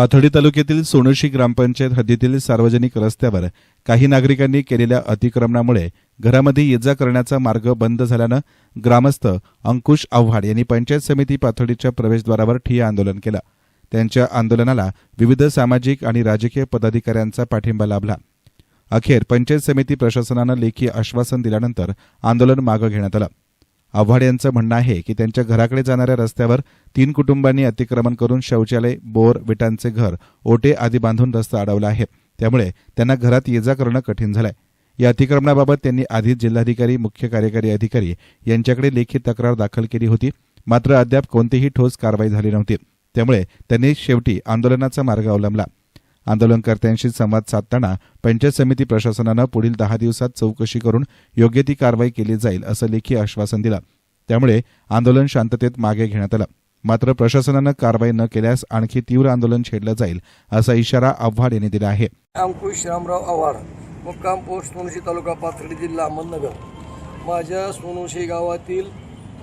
पाथर्डी तालुक्यातील सोनोशी ग्रामपंचायत हद्दीतील सार्वजनिक रस्त्यावर काही नागरिकांनी केलेल्या अतिक्रमणामुळे घरामध्ये ये जा करण्याचा मार्ग बंद झाल्यानं ग्रामस्थ अंकुश आव्हाड यांनी पंचायत समिती पाथर्डीच्या प्रवेशद्वारावर ठिय्या आंदोलन केलं. त्यांच्या आंदोलनाला विविध सामाजिक आणि राजकीय पदाधिकाऱ्यांचा पाठिंबा लाभला. अखेर पंचायत समिती प्रशासनानं लेखी आश्वासन दिल्यानंतर आंदोलन मागं घेण्यात आलं. आव्हाड यांचं म्हणणं आहे की त्यांच्या घराकडे जाणाऱ्या रस्त्यावर तीन कुटुंबांनी अतिक्रमण करून शौचालय बोर विटांचे घर ओटे आदी बांधून रस्ता अडवला आहे. त्यामुळे त्यांना घरात ये जा करणं कठीण झालंय. या अतिक्रमणाबाबत त्यांनी आधीच जिल्हाधिकारी मुख्य कार्यकारी अधिकारी यांच्याकडे लेखी तक्रार दाखल केली होती. मात्र अद्याप कोणतीही ठोस कारवाई झाली नव्हती. त्यामुळे त्यांनी शेवटी आंदोलनाचा मार्ग अवलंबला. आंदोलनकर्त्यांशी संवाद साधताना पंचायत समिती प्रशासनानं पुढील दहा दिवसात चौकशी करून योग्य ती कारवाई केली जाईल असं लेखी आश्वासन दिलं. त्यामुळे आंदोलन शांततेत मागे घेण्यात आलं. मात्र प्रशासनानं कारवाई न केल्यास आणखी तीव्र आंदोलन छेडलं जाईल असा इशारा आव्हाड यांनी दिला आहे. अंकुश रामराव आव्हाड मुक्काम पोस्ट सोनोशी तालुका पाथर्डी जिल्हा अहमदनगर. माझ्या सोनोशी गावातील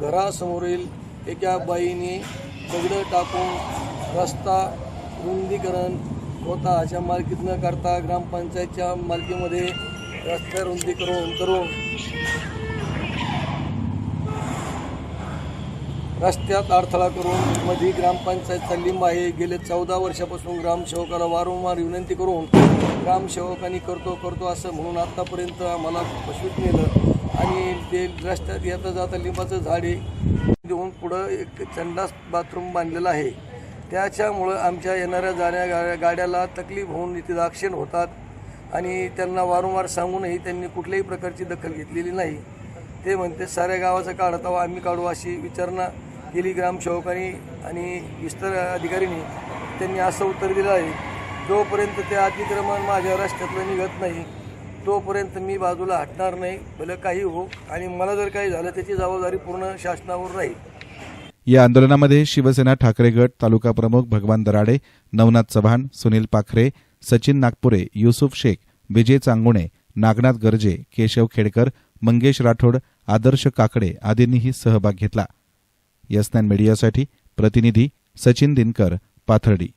घरासमोरील एका बाईने दगडं टाकून रस्ता रुंदीकरण स्वतःच्या मालकीत न करता ग्रामपंचायतच्या मालकीमध्ये रस्त्या रुंदी करून रस्त्यात अडथळा करून मध्ये ग्रामपंचायतचा लिंब आहे. गेले चौदा वर्षापासून ग्रामसेवकाला वारंवार विनंती करून ग्रामसेवकांनी करतो करतो असं म्हणून आत्तापर्यंत आम्हाला पशुत नेलं. आणि ते रस्त्यात येता जाता लिंबाचं झाडे देऊन पुढं एक चंडास बाथरूम बांधलेलं आहे. त्याच्यामुळं आमच्या येणाऱ्या जाण्या गा गाड्याला तकलीफ होऊन तिथे दाक्षिण होतात. आणि त्यांना वारंवार सांगूनही त्यांनी कुठल्याही प्रकारची दखल घेतलेली नाही. ते म्हणते साऱ्या गावाचा काढतावा आम्ही काढू अशी विचारणा केली ग्रामसेवकांनी आणि विस्तार अधिकारीनी. त्यांनी असं उत्तर दिलं आहे. जोपर्यंत ते अतिक्रमण माझ्या रस्त्यातलं निघत नाही तोपर्यंत मी बाजूला हटणार नाही. भलं काही हो आणि मला जर काही झालं त्याची जबाबदारी पूर्ण शासनावर राहील. या आंदोलनामध्ये शिवसेना ठाकरे गट तालुका प्रमुख भगवान दराडे नवनाथ चव्हाण सुनील पाखरे सचिन नागपुरे युसुफ शेख विजय चांगुणे नागनाथ गर्जे केशव खेडकर मंगेश राठोड आदर्श काकडे आदींनीही सहभाग घेतला. यस मीडियासाठी प्रतिनिधी सचिन दिनकर पाथर्डी.